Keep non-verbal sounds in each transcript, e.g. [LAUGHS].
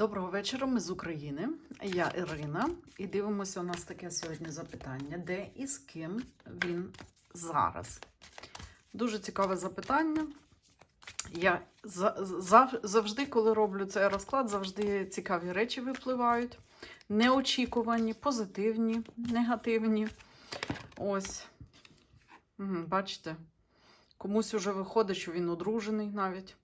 Доброго вечора, ми з України. Я Ірина, і дивимося у нас таке сьогодні запитання: де і з ким він зараз? Дуже цікаве запитання. Я завжди, коли роблю цей розклад, завжди цікаві речі випливають. Неочікувані, позитивні, негативні. Ось. Бачите, комусь уже виходить, що він одружений навіть.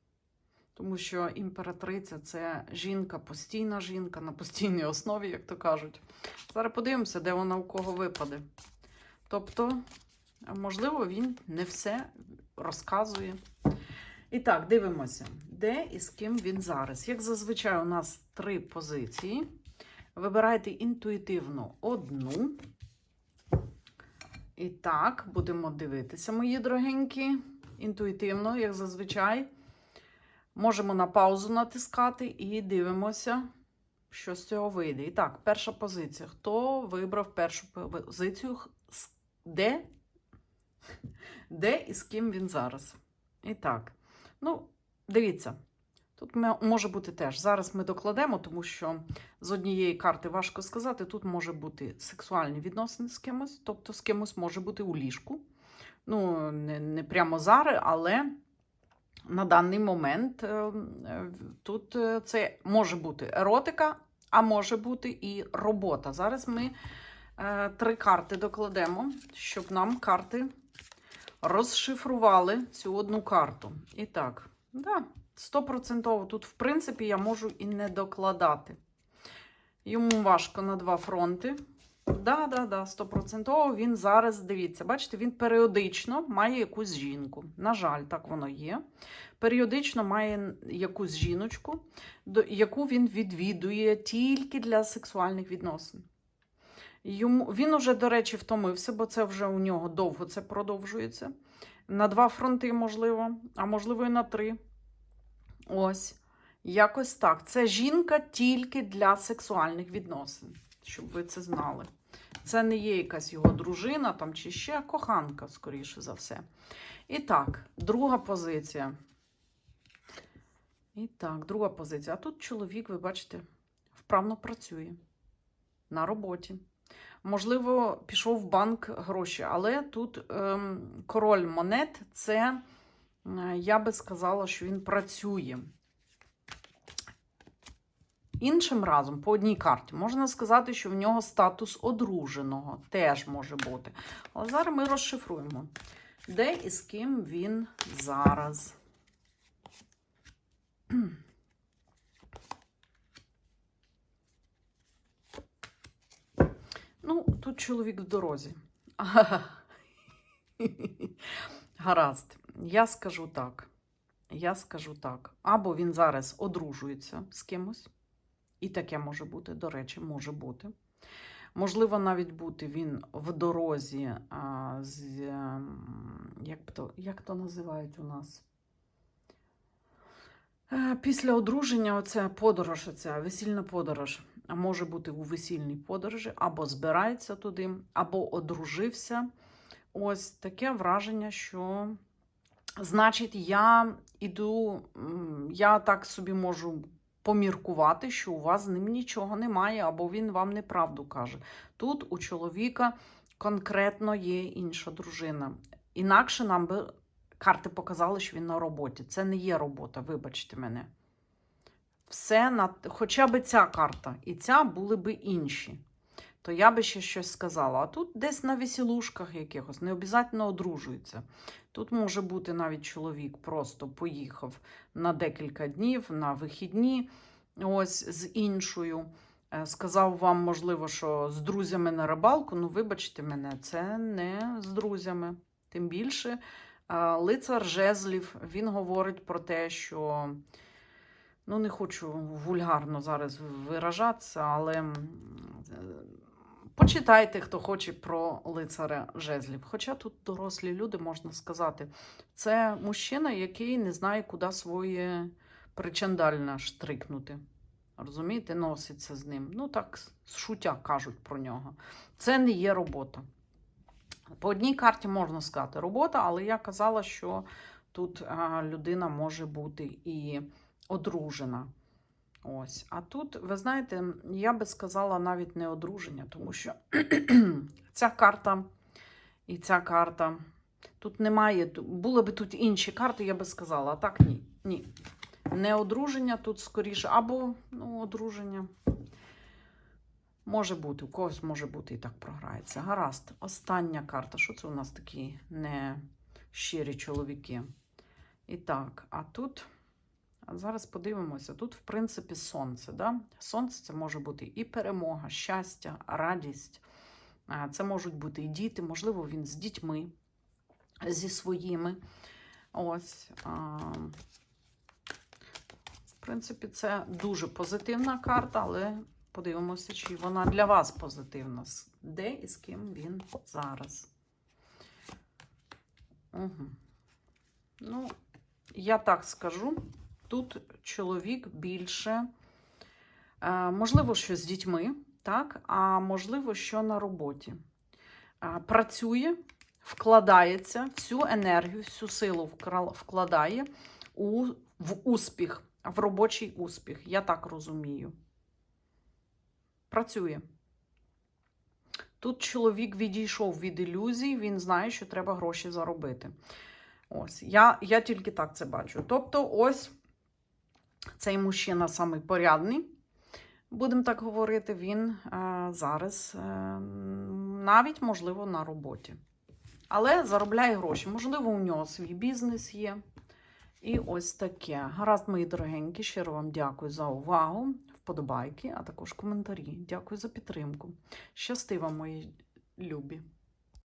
Тому що імператриця це жінка, постійна жінка на постійній основі, як то кажуть. Зараз подивимося, де вона у кого випаде. Тобто, можливо, він не все розказує. І так, дивимося, де і з ким він зараз. Як зазвичай, у нас три позиції. Вибирайте інтуїтивно одну. І так, будемо дивитися, мої дорогенькі. Інтуїтивно, як зазвичай. Можемо на паузу натискати і дивимося, що з цього вийде. І так, перша позиція. Хто вибрав першу позицію? Де? [LAUGHS] Де і з ким він зараз? І так. Ну, дивіться. Тут може бути теж. Зараз ми докладемо, тому що з однієї карти важко сказати. Тут може бути сексуальні відносини з кимось, тобто з кимось може бути у ліжку. Ну, не, не прямо зараз, але на даний момент е, тут е, це може бути еротика, а може бути і робота. Зараз ми е, три карти докладемо, щоб нам карти розшифрували цю одну карту. І так, да, стопроцентово тут, в принципі, я можу і не докладати. Йому важко на два фронти. Да, да, да, стопроцентово він зараз, дивіться, бачите, він періодично має якусь жінку. На жаль, так воно є. Періодично має якусь жіночку, яку він відвідує тільки для сексуальних відносин. Йому, він уже, до речі, втомився, бо це вже у нього довго це продовжується. На два фронти, можливо, а можливо, і на три. Ось. Якось так. Це жінка тільки для сексуальних відносин, щоб ви це знали. Це не є якась його дружина там, чи ще коханка, скоріше за все. І так, друга позиція. І так, друга позиція. А тут чоловік, ви бачите, вправно працює на роботі. Можливо, пішов в банк гроші, але тут ем, король монет це, е, я би сказала, що він працює. Іншим разом, по одній карті, можна сказати, що в нього статус одруженого теж може бути. Але зараз ми розшифруємо, де і з ким він зараз. Ну, тут чоловік в дорозі. [LAUGHS] Гаразд, я скажу так. Я скажу так. Або він зараз одружується з кимось, і таке може бути, до речі, може бути. Можливо, навіть бути він в дорозі а, з. ем, Як то, як то називають у нас? Е, Після одруження оце подорож, оця весільна подорож. Може бути у весільній подорожі, або збирається туди, або одружився. Ось таке враження, що значить, я іду, я так собі можу поміркувати, що у вас з ним нічого немає, або він вам неправду каже. Тут у чоловіка конкретно є інша дружина. Інакше нам би карти показали, що він на роботі. Це не є робота, вибачте мене. Все на хоча б ця карта і ця були би інші. То я би ще щось сказала. А тут десь на весілушках якихось, не обов'язково одружується. Тут може бути навіть чоловік просто поїхав на декілька днів, на вихідні, ось з іншою. Е, Сказав вам, можливо, що з друзями на рибалку. Ну, вибачте мене, це не з друзями. Тим більше, лицар жезлів, він говорить про те, що. Ну, не хочу вульгарно зараз виражатися, але почитайте, хто хоче про лицаря жезлів. Хоча тут дорослі люди, можна сказати, це мужчина, який не знає, куди своє причандальне штрикнути. Розумієте, носиться з ним. Ну, так, з шуття кажуть про нього. Це не є робота. По одній карті можна сказати робота, але я казала, що тут людина може бути і одружена. Ось. А тут, ви знаєте, я би сказала навіть не одруження, тому що [CLEARS THROAT] ця карта і ця карта. Тут немає. Були б тут інші карти, я би сказала, а так ні. Ні. Не одруження тут скоріше, або ну, одруження. Може бути, у когось може бути і так програється. Гаразд. Остання карта. Що це у нас такі не щирі чоловіки? І так, а тут. Зараз подивимося. Тут, в принципі, сонце. Да? Сонце це може бути і перемога, щастя, радість. Це можуть бути і діти, можливо, він з дітьми, зі своїми. Ось. В принципі, це дуже позитивна карта, але подивимося, чи вона для вас позитивна. Де і з ким він зараз. Угу. Ну, я так скажу. Тут чоловік більше, е, можливо, що з дітьми, так, а можливо, що на роботі. Е, Працює, вкладається, всю енергію, всю силу вкладає у, в успіх, в робочий успіх. Я так розумію. Працює. Тут чоловік відійшов від ілюзій, він знає, що треба гроші заробити. Ось, я, я тільки так це бачу. Тобто, ось цей мужчина самий порядний, будемо так говорити, він е, зараз е, навіть, можливо, на роботі. Але заробляє гроші. Можливо, у нього свій бізнес є. І ось таке. Гаразд, мої дорогенькі, щиро вам дякую за увагу, вподобайки, а також коментарі. Дякую за підтримку. Щасти вам, мої любі!